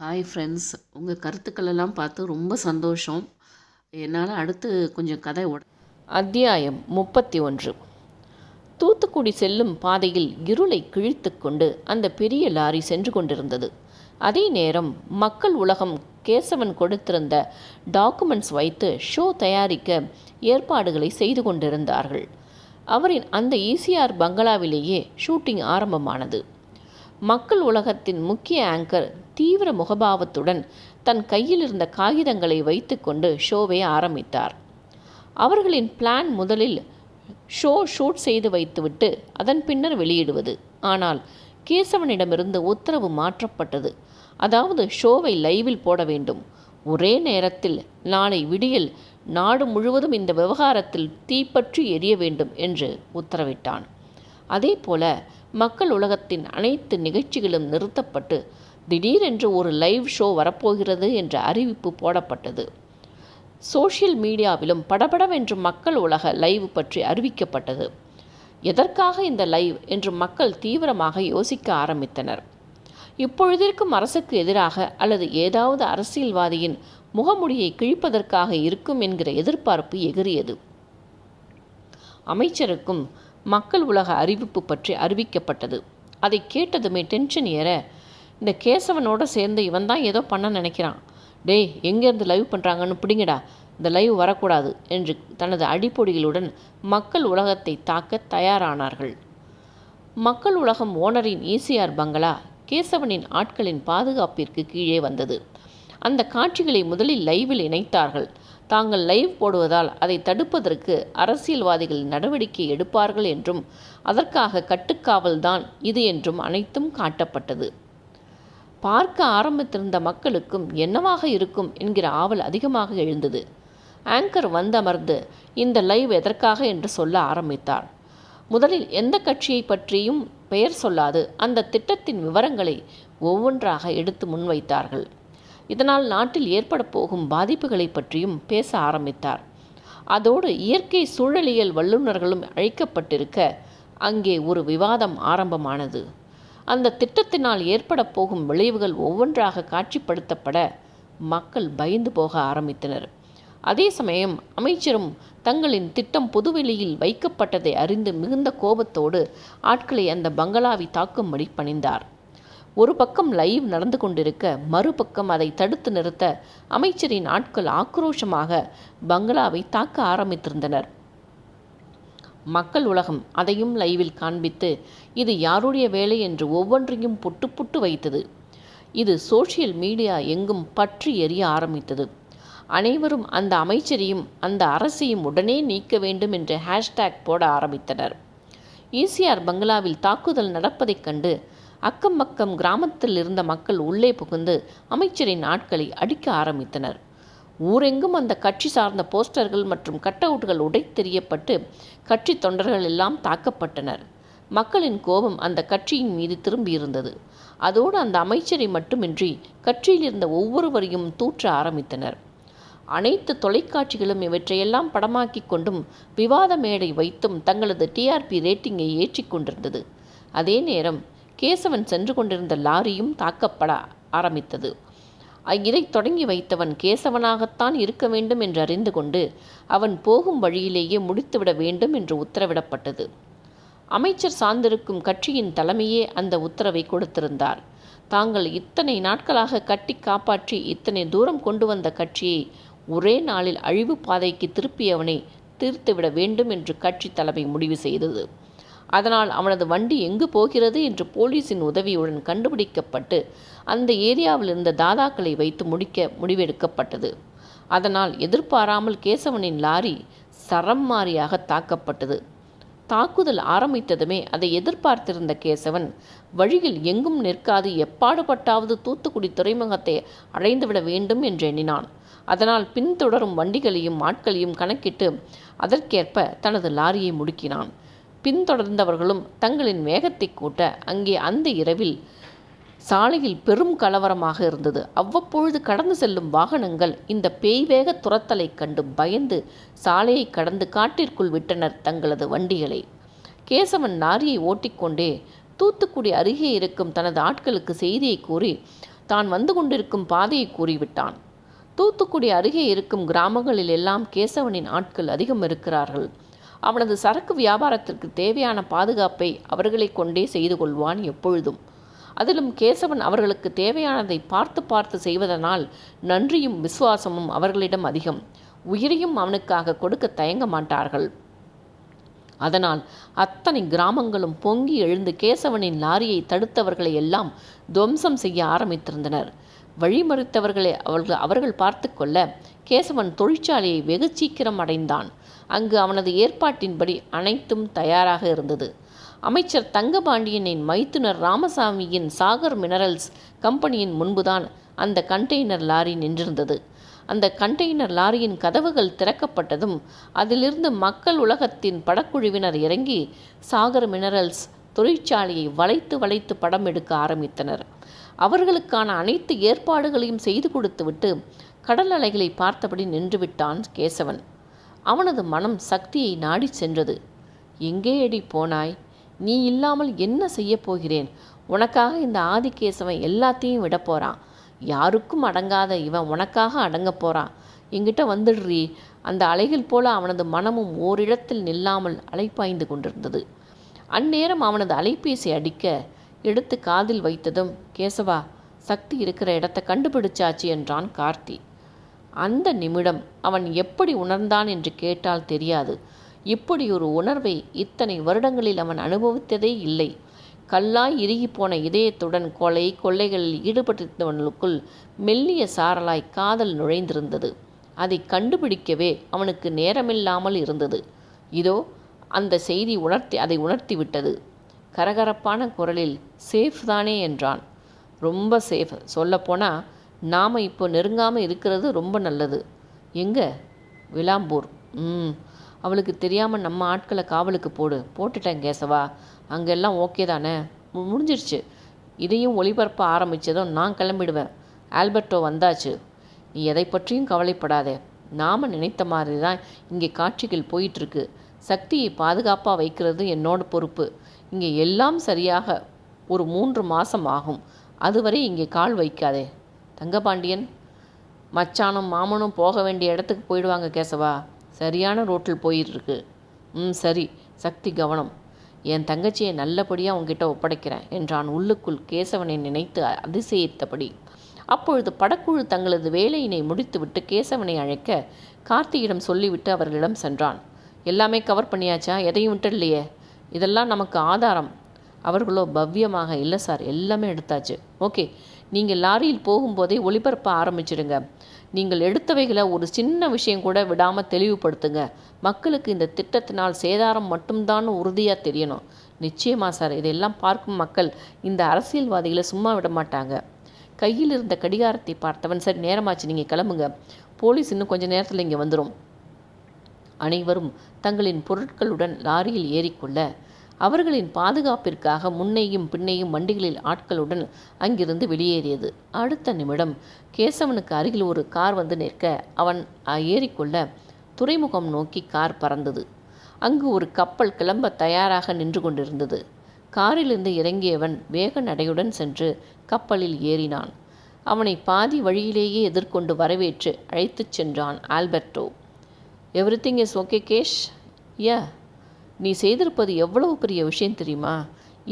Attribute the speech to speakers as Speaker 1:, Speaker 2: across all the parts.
Speaker 1: Hi friends உங்கள் கருத்துக்களெல்லாம் பார்த்து ரொம்ப சந்தோஷம். என்னால் அடுத்து கொஞ்சம் கதை உட
Speaker 2: அத்தியாயம் முப்பத்தி ஒன்று. தூத்துக்குடி செல்லும் பாதையில் இருளை கிழித்து கொண்டு அந்த பெரிய லாரி சென்று கொண்டிருந்தது. அதே நேரம் மக்கள் உலகம் கேசவன் கொடுத்திருந்த டாக்குமெண்ட்ஸ் வைத்து ஷோ தயாரிக்க ஏற்பாடுகளை செய்து கொண்டிருந்தார்கள். அவரின் அந்த ஈசிஆர் பங்களாவிலேயே ஷூட்டிங் ஆரம்பமானது. மக்கள் உலகத்தின் முக்கிய ஆங்கர் தீவிர முகபாவத்துடன் தன் கையில் இருந்த காகிதங்களை வைத்துக்கொண்டு ஷோவை ஆரம்பித்தார். அவர்களின் பிளான் முதலில் ஷோ ஷூட் செய்து வைத்துவிட்டு அதன் பின்னர் வெளியிடுவது. ஆனால் கேசவனிடமிருந்து உத்தரவு மாற்றப்பட்டது. அதாவது ஷோவை லைவில் போட வேண்டும். ஒரே நேரத்தில் நாளை விடியல் நாடு முழுவதும் இந்த விவகாரத்தில் தீப்பற்றி எரிய வேண்டும் என்று உத்தரவிட்டான். அதே போல மக்கள் உலகத்தின் அனைத்து நிகழ்ச்சிகளும் நிறுத்தப்பட்டு திடீரென்று ஒரு லைவ் ஷோ வரப்போகிறது என்ற அறிவிப்பு போடப்பட்டது. சோஷியல் மீடியாவிலும் படபடவென்று மக்கள் உலக லைவ் பற்றி அறிவிக்கப்பட்டது. எதற்காக இந்த லைவ் என்று மக்கள் தீவிரமாக யோசிக்க ஆரம்பித்தனர். இப்பொழுதிருக்கும் அரசுக்கு எதிராக அல்லது ஏதாவது அரசியல்வாதியின் முகமுடியை கிழிப்பதற்காக இருக்கும் என்கிற எதிர்பார்ப்பு எகிரியது அமைச்சருக்கும் மக்கள் உலக அறிவிப்பு பற்றி அறிவிக்கப்பட்டது. அதை கேட்டதுமே டென்ஷன் ஏற இந்த கேசவனோட சேர்ந்து இவன் தான் ஏதோ பண்ண நினைக்கிறான். டேய் எங்கேருந்து லைவ் பண்ணுறாங்கன்னு பிடிங்கடா இந்த லைவ் வரக்கூடாது என்று தனது அடிப்பொடிகளுடன் மக்கள் உலகத்தை தாக்க தயாரானார்கள். மக்கள் உலகம் ஓனரின் ஈசிஆர் பங்களா கேசவனின் ஆட்களின் பாதுகாப்பிற்கு கீழே வந்தது. அந்த காட்சிகளை முதலில் லைவில் இணைத்தார்கள். தாங்கள் லைவ் போடுவதால் அதை தடுப்பதற்கு அரசியல்வாதிகள் நடவடிக்கை எடுப்பார்கள் என்றும் அதற்காக கட்டுக்காவல்தான் இது என்றும் அனைத்தும் காட்டப்பட்டது. பார்க்க ஆரம்பித்திருந்த மக்களுக்கும் என்னவாக இருக்கும் என்கிற ஆவல் அதிகமாக எழுந்தது. ஆங்கர் வந்தமர்ந்து இந்த லைவ் எதற்காக என்று சொல்ல ஆரம்பித்தார். முதலில் எந்த கட்சியை பற்றியும் பெயர் சொல்லாது அந்த திட்டத்தின் விவரங்களை ஒவ்வொன்றாக எடுத்து முன்வைத்தார்கள். இதனால் நாட்டில் ஏற்பட போகும் பாதிப்புகளை பற்றியும் பேச ஆரம்பித்தார். அதோடு இயற்கை சூழலியல் வல்லுநர்களும் அழைக்கப்பட்டிருக்க அங்கே ஒரு விவாதம் ஆரம்பமானது. அந்த திட்டத்தினால் ஏற்பட போகும் விளைவுகள் ஒவ்வொன்றாக காட்சிப்படுத்தப்பட மக்கள் பயந்து போக ஆரம்பித்தனர். அதே சமயம் அமைச்சரும் தங்களின் திட்டம் பொதுவெளியில் வைக்கப்பட்டதை அறிந்து மிகுந்த கோபத்தோடு ஆட்களை அந்த பங்களாவை தாக்கும்படி பணிந்தார். ஒரு பக்கம் லைவ் நடந்து கொண்டிருக்க மறுபக்கம் அதை தடுத்து நிறுத்த அமைச்சரின் ஆட்கள் ஆக்ரோஷமாக பங்களாவை தாக்க ஆரம்பித்திருந்தனர். மக்கள் உலகம் அதையும் லைவில் காண்பித்து இது யாருடைய வேலை என்று ஒவ்வொன்றையும் புட்டு புட்டு வைத்தது. இது சோசியல் மீடியா எங்கும் பற்றி எரிய ஆரம்பித்தது. அனைவரும் அந்த அமைச்சரையும் அந்த அரசையும் உடனே நீக்க வேண்டும் என்று ஹேஷ்டேக் போட ஆரம்பித்தனர். ஈசிஆர் பங்களாவில் தாக்குதல் நடப்பதைக் கண்டு அக்கம் பக்கம் கிராமத்தில் இருந்த மக்கள் உள்ளே புகுந்து அமைச்சரின் ஆட்களை அடிக்க ஆரம்பித்தனர். ஊரெங்கும் அந்த கட்சி சார்ந்த போஸ்டர்கள் மற்றும் கட் உடைத்தெறியப்பட்டு கட்சி தொண்டர்கள் எல்லாம் தாக்கப்பட்டனர். மக்களின் கோபம் அந்த கட்சியின் மீது திரும்பியிருந்தது. அதோடு அந்த அமைச்சரை மட்டுமின்றி கட்சியில் இருந்த ஒவ்வொருவரையும் தூற்ற ஆரம்பித்தனர். அனைத்து தொலைக்காட்சிகளும் இவற்றையெல்லாம் படமாக்கி கொண்டும் விவாத மேடை வைத்தும் தங்களது டிஆர்பி ரேட்டிங்கை ஏற்றி கொண்டிருந்தது. அதே நேரம் கேசவன் சென்று கொண்டிருந்த லாரியும் தாக்கப்பட ஆரம்பித்தது. இதை தொடங்கி வைத்தவன் கேசவனாகத்தான் இருக்க வேண்டும் என்று அறிந்து கொண்டு அவன் போகும் வழியிலேயே முடித்துவிட வேண்டும் என்று உத்தரவிடப்பட்டது. அமைச்சர் சார்ந்திருக்கும் கட்சியின் தலைமையே அந்த உத்தரவை கொடுத்திருந்தார். தாங்கள் இத்தனை நாட்களாக கட்டி காப்பாற்றி இத்தனை தூரம் கொண்டு வந்த கட்சியை ஒரே நாளில் அழிவு பாதைக்கு திருப்பியவனை தீர்த்துவிட வேண்டும் என்று கட்சி தலைமை முடிவு செய்தது. அதனால் அவனது வண்டி எங்கு போகிறது என்று போலீஸின் உதவியுடன் கண்டுபிடிக்கப்பட்டு அந்த ஏரியாவில் இருந்த தாதாக்களை வைத்து முடிக்க முடிவெடுக்கப்பட்டது. அதனால் எதிர்பாராமல் கேசவனின் லாரி சரம் மாறியாக தாக்கப்பட்டது. தாக்குதல் ஆரம்பித்ததுமே அதை எதிர்பார்த்திருந்த கேசவன் வழியில் எங்கும் நிற்காது எப்பாடுபட்டாவது தூத்துக்குடி துறைமுகத்தை அடைந்துவிட வேண்டும் என்று எண்ணினான். அதனால் பின்தொடரும் வண்டிகளையும் ஆட்களையும் கணக்கிட்டு அதற்கேற்ப தனது லாரியை முடுக்கினான். பின்தொடர்ந்தவர்களும் தங்களின் வேகத்தை கூட்ட அங்கே அந்த இரவில் சாலையில் பெரும் கலவரமாக இருந்தது. அவ்வப்பொழுது கடந்து செல்லும் வாகனங்கள் இந்த பேய் வேக துரத்தலை கண்டு பயந்து சாலையை கடந்து காட்டிற்குள் விட்டனர் தங்களது வண்டிகளை. கேசவன் லாரியை ஓட்டிக்கொண்டே தூத்துக்குடி அருகே இருக்கும் தனது ஆட்களுக்கு செய்தியை கூறி தான் வந்து கொண்டிருக்கும் பாதையை கூறிவிட்டான். தூத்துக்குடி அருகே இருக்கும் கிராமங்களில் எல்லாம் கேசவனின் ஆட்கள் அதிகம் இருக்கிறார்கள். அவனது சரக்கு வியாபாரத்திற்கு தேவையான பாதுகாப்பை அவர்களை கொண்டே செய்து கொள்வான் எப்பொழுதும். அதிலும் கேசவன் அவர்களுக்கு தேவையானதை பார்த்து பார்த்து செய்வதனால் நன்றியும் விசுவாசமும் அவர்களிடம் அதிகம். உயிரையும் அவனுக்காக கொடுக்க தயங்க மாட்டார்கள். அதனால் அத்தனை கிராமங்களும் பொங்கி எழுந்து கேசவனின் லாரியை தடுத்தவர்களை எல்லாம் துவம்சம் செய்ய ஆரம்பித்திருந்தனர். வழிமறித்தவர்களை அவர்கள் அவர்கள் பார்த்து கொள்ள கேசவன் தொழிற்சாலையை வெகு சீக்கிரம் அடைந்தான். அங்கு அவனது ஏற்பாட்டின்படி அனைத்தும் தயாராக இருந்தது. அமைச்சர் தங்கபாண்டியனின் மைத்துனர் ராமசாமியின் சாகர் மினரல்ஸ் கம்பெனியின் முன்புதான் அந்த கண்டெய்னர் லாரி நின்றிருந்தது. அந்த கண்டெய்னர் லாரியின் கதவுகள் திறக்கப்பட்டதும் அதிலிருந்து மக்கள் உலகத்தின் படக்குழுவினர் இறங்கி சாகர் மினரல்ஸ் தொழிற்சாலையை வளைத்து வளைத்து படம் எடுக்க ஆரம்பித்தனர். அவர்களுக்கான அனைத்து ஏற்பாடுகளையும் செய்து கொடுத்துவிட்டு கடல் அலைகளை பார்த்தபடி நின்றுவிட்டான் கேசவன். அவனது மனம் சக்தியை நாடிச் சென்றது. எங்கே அடி போனாய்? நீ இல்லாமல் என்ன செய்யப் போகிறேன்? உனக்காக இந்த ஆதிகேசவன் எல்லாத்தையும் விட போகிறான் யாருக்கும் அடங்காத இவன் உனக்காக அடங்கப் போகிறான் என்கிட்ட வந்துடுறி. அந்த அலைகள் போல அவனது மனமும் ஓரிடத்தில் நில்லாமல் அலைப்பாய்ந்து கொண்டிருந்தது. அந்நேரம் அவனது அலைபேசி அடிக்க எடுத்து காதில் வைத்ததும் கேசவா சக்தி இருக்கிற இடத்த கண்டுபிடிச்சாச்சு என்றான் கார்த்தி. அந்த நிமிடம் அவன் எப்படி உணர்ந்தான் என்று கேட்டால் தெரியாது. இப்படி ஒரு உணர்வை இத்தனை வருடங்களில் அவன் அனுபவித்ததே இல்லை. கல்லாய் இறுகிப்போன இதயத்துடன் கொலை கொள்ளைகளில் ஈடுபட்டிருந்தவனுக்குள் மெல்லிய சாரலாய் காதல் நுழைந்திருந்தது. அதை கண்டுபிடிக்கவே அவனுக்கு நேரமில்லாமல் இருந்தது. இதோ அந்த செய்தி உணர்த்தி அதை உணர்த்தி விட்டது கரகரப்பான குரலில் சேஃப் தானே என்றான். ரொம்ப சேஃப். சொல்லப்போனால் நாம் இப்போ நெருங்காமல் இருக்கிறது ரொம்ப நல்லது. எங்கே? விளாம்பூர். ம். அவளுக்கு தெரியாமல் நம்ம ஆட்களை காவலுக்கு போடு. போட்டுட்டேன் கேசவா. அங்கெல்லாம் ஓகே தானே? மு- முடிஞ்சிருச்சு. இதையும் ஒளிபரப்ப ஆரம்பித்ததும் நான் கிளம்பிடுவேன். ஆல்பர்ட்டோ வந்தாச்சு. நீ எதை பற்றியும் கவலைப்படாதே. நாம் நினைத்த மாதிரி தான் இங்கே காட்சிகள் போயிட்டுருக்கு. சக்தியை பாதுகாப்பாக வைக்கிறது என்னோட பொறுப்பு. இங்கே எல்லாம் சரியாக ஒரு மூன்று மாதம் ஆகும். அதுவரை இங்கே கால் வைக்காதே. தங்கபாண்டியன் மச்சானும் மாமனும் போக வேண்டிய இடத்துக்கு போயிடுவாங்க கேசவா. சரியான ரோட்டில் போயிருக்கு. ம் சரி. சக்தி கவனம். என் தங்கச்சியை நல்லபடியாக உங்ககிட்ட ஒப்படைக்கிறேன் என்றான் உள்ளுக்குள் கேசவனை நினைத்து அதிசயித்தபடி. அப்பொழுது படக்குழு தங்களது வேலையினை முடித்துவிட்டு கேசவனை அழைக்க கார்த்தியிடம் சொல்லிவிட்டு அவர்களிடம் சென்றான். எல்லாமே கவர் பண்ணியாச்சா? எதையும் விட்டுடலையே இதெல்லாம் நமக்கு ஆதாரம். அவர்களோ பவ்யமாக இல்லை சார் எல்லாமே எடுத்தாச்சு. ஓகே. நீங்கள் லாரியில் போகும்போதே ஒளிபரப்ப ஆரம்பிச்சிடுங்க. நீங்கள் எடுத்தவைகளை ஒரு சின்ன விஷயம் கூட விடாமல் தெளிவுபடுத்துங்க. மக்களுக்கு இந்த திட்டத்தினால் சேதாரம் மட்டும்தான் உறுதியாக தெரியணும். நிச்சயமாக சார் இதெல்லாம் பார்க்கும் மக்கள் இந்த அரசியல்வாதிகளை சும்மா விட மாட்டாங்க. கையில் இருந்த கடிகாரத்தை பார்த்தவன் சரி நேரமாச்சு நீங்கள் கிளம்புங்க. போலீஸ் இன்னும் கொஞ்ச நேரத்தில் இங்கே வந்துடும் அனைவரும் தங்களின் பொருட்களுடன் லாரியில் ஏறிக்கொள்ள அவர்களின் பாதுகாப்பிற்காக முன்னையும் பின்னையும் வண்டிகளில் ஆட்களுடன் அங்கிருந்து வெளியேறியது. அடுத்த நிமிடம் கேசவனுக்கு அருகில் ஒரு கார் வந்து நிற்க அவன் ஏறிக்கொள்ள துறைமுகம் நோக்கி கார் பறந்தது. அங்கு ஒரு கப்பல் கிளம்ப தயாராக நின்று கொண்டிருந்தது. காரிலிருந்து இறங்கியவன் வேக நடையுடன் சென்று கப்பலில் ஏறினான். அவனை பாதி வழியிலேயே எதிர்கொண்டு வரவேற்று அழைத்துச் சென்றான் ஆல்பர்ட்டோ எவ்ரிதிங் இஸ் ஓகே கேஷ் யா நீ செய்திருப்பது எவ்வளவு பெரிய விஷயம் தெரியுமா?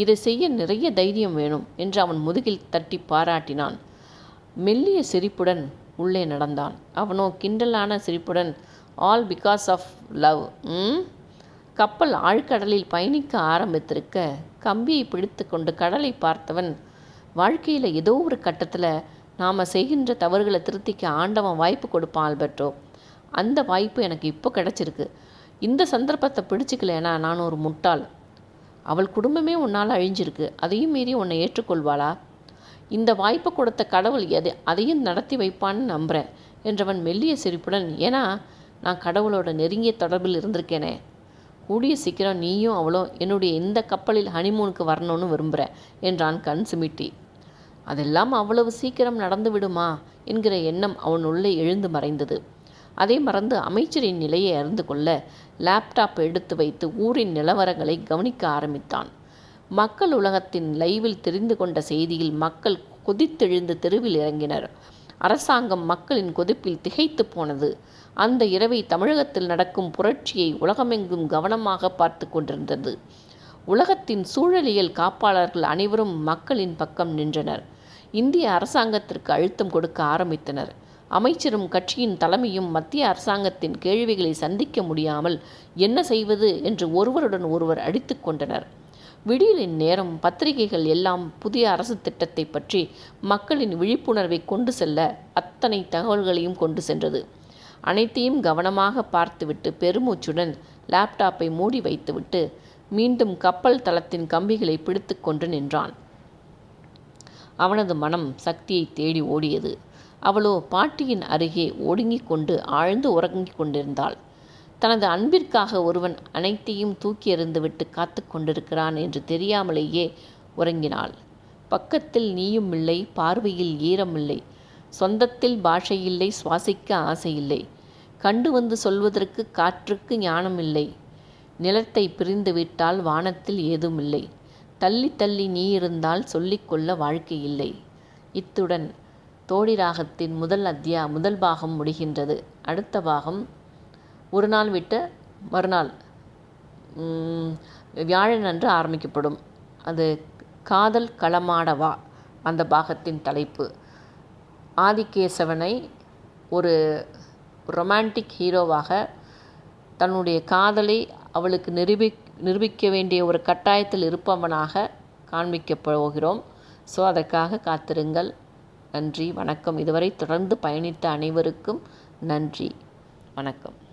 Speaker 2: இதை செய்ய நிறைய தைரியம் வேணும் என்று அவன் முதுகில் தட்டி பாராட்டினான். மெல்லிய சிரிப்புடன் உள்ளே நடந்தான். அவனோ கிண்டலான சிரிப்புடன் ஆல் பிகாஸ் ஆஃப் லவ் ம் கப்பல் ஆழ்கடலில் பயணிக்க ஆரம்பித்திருக்க கம்பியை பிடித்து கொண்டு கடலை பார்த்தவன் வாழ்க்கையில் ஏதோ ஒரு கட்டத்தில் நாம் செய்கின்ற தவறுகளை திருத்திக்க ஆண்டவன் வாய்ப்பு கொடுப்பான் ஆல்பர்ட்டோ. அந்த வாய்ப்பு எனக்கு இப்போ கிடச்சிருக்கு. இந்த சந்தர்ப்பத்தை பிடிச்சிக்கலைன்னா நான் ஒரு முட்டாள். அவள் குடும்பமே உன்னால் அழிஞ்சிருக்கு. அதையும் மீறி உன்னை ஏற்றுக்கொள்வாளா? இந்த வாய்ப்பை கொடுத்த கடவுள் எதை அதையும் நடத்தி வைப்பான்னு நம்புகிறேன் என்றவன் மெல்லிய சிரிப்புடன் ஏன்னா நான் கடவுளோட நெருங்கிய தொடர்பில் இருந்திருக்கேனே. கூடிய சீக்கிரம் நீயும் அவளும் என்னுடைய இந்த கப்பலில் ஹனிமூனுக்கு வரணும்னு விரும்புகிறேன் என்றான் கண் சிமிட்டி. அதெல்லாம் அவ்வளவு சீக்கிரம் நடந்து விடுமா என்கிற எண்ணம் அவன் உள்ளே எழுந்து மறைந்தது. அதை மறந்து அமைச்சரின் நிலையை அறிந்து கொள்ள லேப்டாப் எடுத்து வைத்து ஊரின் நிலவரங்களை கவனிக்க ஆரம்பித்தான். மக்கள் உலகத்தின் லைவில் தெரிந்து கொண்ட செய்தியில் மக்கள் கொதித்தெழுந்து தெருவில் இறங்கினர். அரசாங்கம் மக்களின் கொதிப்பில் திகைத்து போனது. அந்த இரவை தமிழகத்தில் நடக்கும் புரட்சியை உலகமெங்கும் கவனமாக பார்த்து கொண்டிருந்தது. உலகத்தின் சூழலியல் காப்பாளர்கள் அனைவரும் மக்களின் பக்கம் நின்றனர். இந்திய அரசாங்கத்திற்கு அழுத்தம் கொடுக்க ஆரம்பித்தனர். அமைச்சரும் கட்சியின் தலைமையும் மத்திய அரசாங்கத்தின் கேள்விகளை சந்திக்க முடியாமல் என்ன செய்வது என்று ஒருவருடன் ஒருவர் அடித்து கொண்டனர். விடியலின் நேரம் பத்திரிகைகள் எல்லாம் புதிய அரசு திட்டத்தை பற்றி மக்களின் விழிப்புணர்வை கொண்டு செல்ல அத்தனை தகவல்களையும் கொண்டு சென்றது. அனைத்தையும் கவனமாக பார்த்துவிட்டு பெருமூச்சுடன் லேப்டாப்பை மூடி வைத்துவிட்டு மீண்டும் கப்பல் தளத்தின் கம்பிகளை பிடித்து கொண்டு நின்றான். அவனது மனம் சக்தியை தேடி ஓடியது. அவளோ பாட்டியின் அருகே ஒடுங்கிக் கொண்டு ஆழ்ந்து உறங்கிக் கொண்டிருந்தாள். தனது அன்பிற்காக ஒருவன் அனைத்தையும் தூக்கி எறிந்துவிட்டு காத்து கொண்டிருக்கிறான் என்று தெரியாமலேயே உறங்கினாள். பக்கத்தில் நீயும் இல்லை பார்வையில் ஈரமில்லை சொந்தத்தில் பாஷை இல்லை சுவாசிக்க ஆசையில்லை கண்டு வந்து சொல்வதற்கு காற்றுக்கு ஞானம் இல்லை நிலத்தை பிரிந்துவிட்டால் வானத்தில் ஏதுமில்லை தள்ளி தள்ளி நீ இருந்தால் சொல்லிக்கொள்ள வாழ்க்கை இல்லை. இத்துடன் தோடி ராகத்தின் முதல் அத்தியா முதல் பாகம் முடிகின்றது. அடுத்த பாகம் ஒரு நாள் விட்டு மறுநாள் வியாழன் அன்று ஆரம்பிக்கப்படும். அது காதல் களமாடவா? அந்த பாகத்தின் தலைப்பு. ஆதிகேசவனை ஒரு ரொமான்டிக் ஹீரோவாக தன்னுடைய காதலை அவளுக்கு நிரூபி நிரூபிக்க வேண்டிய ஒரு கட்டாயத்தில் இருப்பவனாக காண்பிக்கப் போகிறோம் ஸோ அதற்காக காத்திருங்கள். நன்றி. வணக்கம். இதுவரை தொடர்ந்து பயணித்த அனைவருக்கும் நன்றி. வணக்கம்.